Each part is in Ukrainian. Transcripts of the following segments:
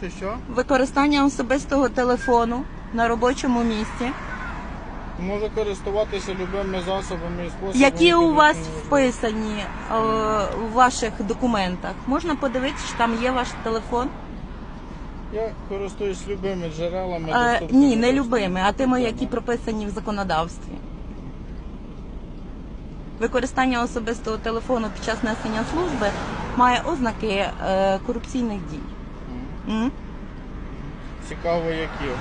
Що що? Використання особистого телефону на робочому місці. Може користуватися любими засобами і способами. Які у вас вписані е, у ваших документах? Можна подивитися, що там є ваш телефон? Я користуюсь любими джерелами. Е, доступними ні, не любими, а тими, які прописані в законодавстві. Використання особистого телефону під час несення служби має ознаки е, корупційних дій. М? Цікаво, які.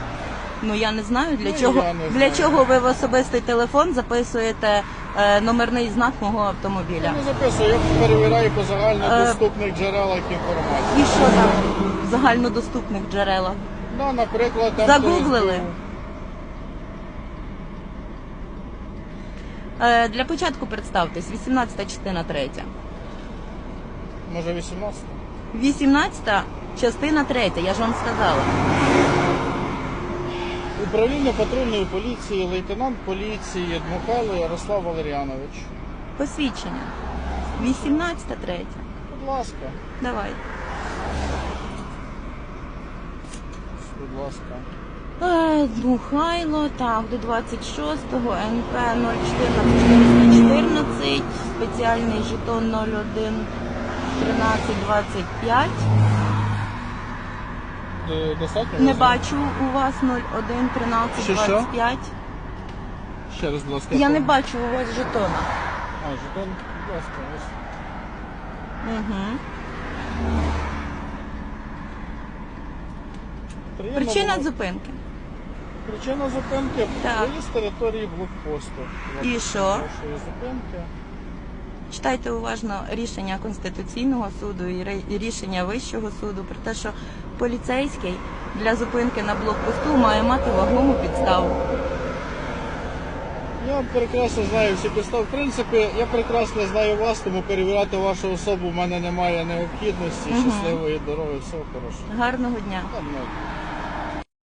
Ну я не знаю для Ну, чого я не для знаю. чого ви в особистий телефон записуєте е, номерний знак мого Я автомобіля. не записую, я перевіряю по Е, загальнодоступних джерелах інформації. І що там в загальнодоступних джерелах? Ну, наприклад, там Загуглили? Е, для початку представтесь, 18 частина 3. Може 18? 18 частина 3, я ж вам сказала. Управління патрульної поліції, лейтенант поліції Дмухайло Ярослав Валеріанович. Посвідчення. 18 3. Будь ласка, Давай. будь ласка. Е, Дмухайло, так, до 26-го, НП 041414, спеціальний жетон 01 1325. Е, Достатньо? Не бачу у вас 01 1325. Ще раз, будь ласка. Я не бачу у вас жетона. А, жетон, будь ласка, ось. Угу. Приємно Причина було- зупинки. Причина зупинки Так. з території блокпосту. І що? Вашої зупинки. Читайте уважно рішення Конституційного суду і рішення Вищого суду про те, що поліцейський для зупинки на блокпосту має мати вагому підставу. Я прекрасно знаю всі підстави. В принципі, я прекрасно знаю вас, тому перевіряти вашу особу в мене немає необхідності. Мгм. Щасливої дороги, всього хорошого. Гарного дня.